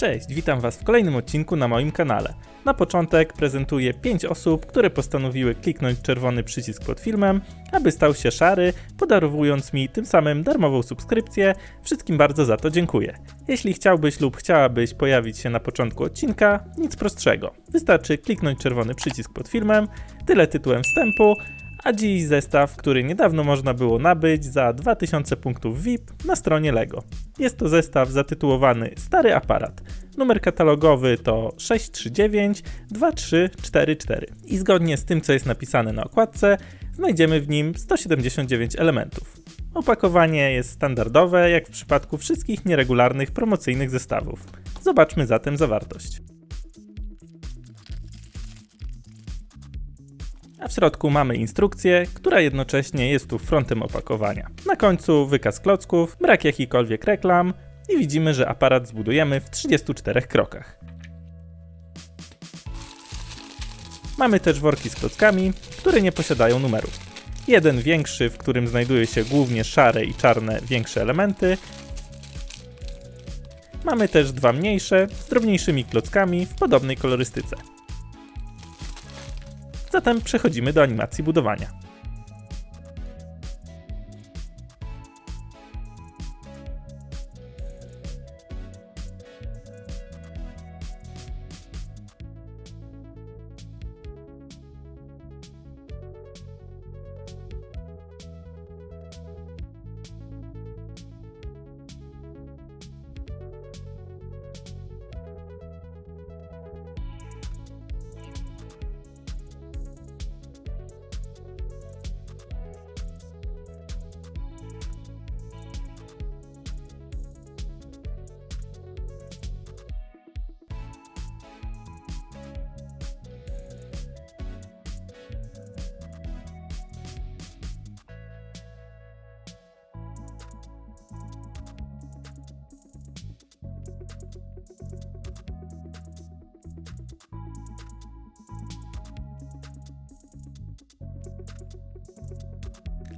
Cześć, witam Was w kolejnym odcinku na moim kanale. Na początek prezentuję 5 osób, które postanowiły kliknąć czerwony przycisk pod filmem, aby stał się szary, podarowując mi tym samym darmową subskrypcję. Wszystkim bardzo za to dziękuję. Jeśli chciałbyś lub chciałabyś pojawić się na początku odcinka, nic prostszego. Wystarczy kliknąć czerwony przycisk pod filmem, tyle tytułem wstępu, a dziś zestaw, który niedawno można było nabyć za 2000 punktów VIP na stronie LEGO. Jest to zestaw zatytułowany Stary Aparat. Numer katalogowy to 639-2344 i zgodnie z tym, co jest napisane na okładce, znajdziemy w nim 179 elementów. Opakowanie jest standardowe, jak w przypadku wszystkich nieregularnych promocyjnych zestawów. Zobaczmy zatem zawartość. A w środku mamy instrukcję, która jednocześnie jest tu frontem opakowania. Na końcu wykaz klocków, brak jakichkolwiek reklam i widzimy, że aparat zbudujemy w 34 krokach. Mamy też worki z klockami, które nie posiadają numerów. Jeden większy, w którym znajduje się głównie szare i czarne większe elementy. Mamy też dwa mniejsze, z drobniejszymi klockami w podobnej kolorystyce. Zatem przechodzimy do animacji budowania.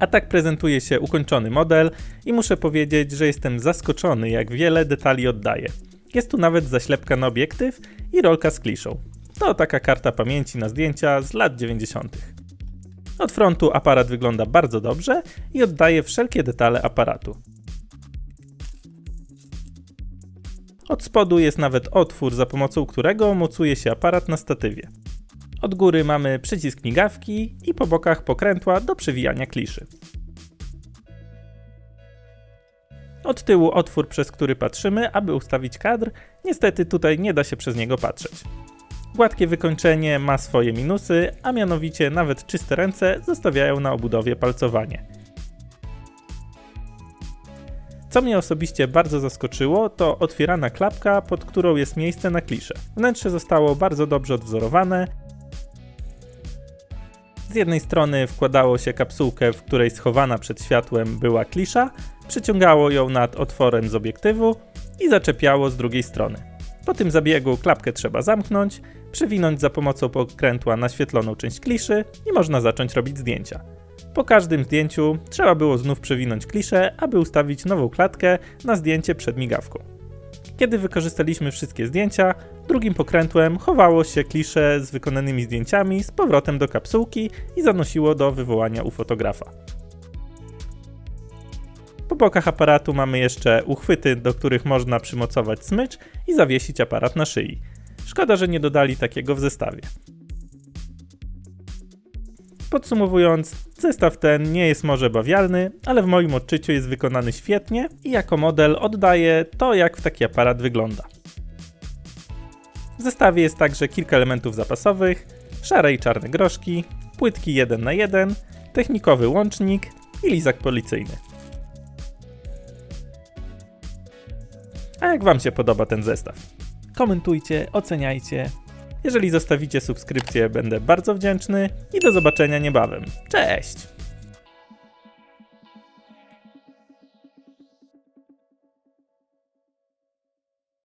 A tak prezentuje się ukończony model i muszę powiedzieć, że jestem zaskoczony, jak wiele detali oddaje. Jest tu nawet zaślepka na obiektyw i rolka z kliszą. To taka karta pamięci na zdjęcia z lat 90. Od frontu aparat wygląda bardzo dobrze i oddaje wszelkie detale aparatu. Od spodu jest nawet otwór, za pomocą którego mocuje się aparat na statywie. Od góry mamy przycisk migawki i po bokach pokrętła do przewijania kliszy. Od tyłu otwór, przez który patrzymy, aby ustawić kadr. Niestety tutaj nie da się przez niego patrzeć. Gładkie wykończenie ma swoje minusy, a mianowicie nawet czyste ręce zostawiają na obudowie palcowanie. Co mnie osobiście bardzo zaskoczyło, to otwierana klapka, pod którą jest miejsce na kliszę. Wnętrze zostało bardzo dobrze odwzorowane, z jednej strony wkładało się kapsułkę, w której schowana przed światłem była klisza, przyciągało ją nad otworem z obiektywu i zaczepiało z drugiej strony. Po tym zabiegu klapkę trzeba zamknąć, przewinąć za pomocą pokrętła naświetloną część kliszy i można zacząć robić zdjęcia. Po każdym zdjęciu trzeba było znów przewinąć kliszę, aby ustawić nową klatkę na zdjęcie przed migawką. Kiedy wykorzystaliśmy wszystkie zdjęcia, drugim pokrętłem chowało się klisze z wykonanymi zdjęciami z powrotem do kapsułki i zanosiło do wywołania u fotografa. Po bokach aparatu mamy jeszcze uchwyty, do których można przymocować smycz i zawiesić aparat na szyi. Szkoda, że nie dodali takiego w zestawie. Podsumowując, zestaw ten nie jest może bawialny, ale w moim odczuciu jest wykonany świetnie i jako model oddaje to, jak taki aparat wygląda. W zestawie jest także kilka elementów zapasowych, szare i czarne groszki, płytki 1 na 1, technikowy łącznik i lizak policyjny. A jak Wam się podoba ten zestaw? Komentujcie, oceniajcie. Jeżeli zostawicie subskrypcję, będę bardzo wdzięczny i do zobaczenia niebawem. Cześć!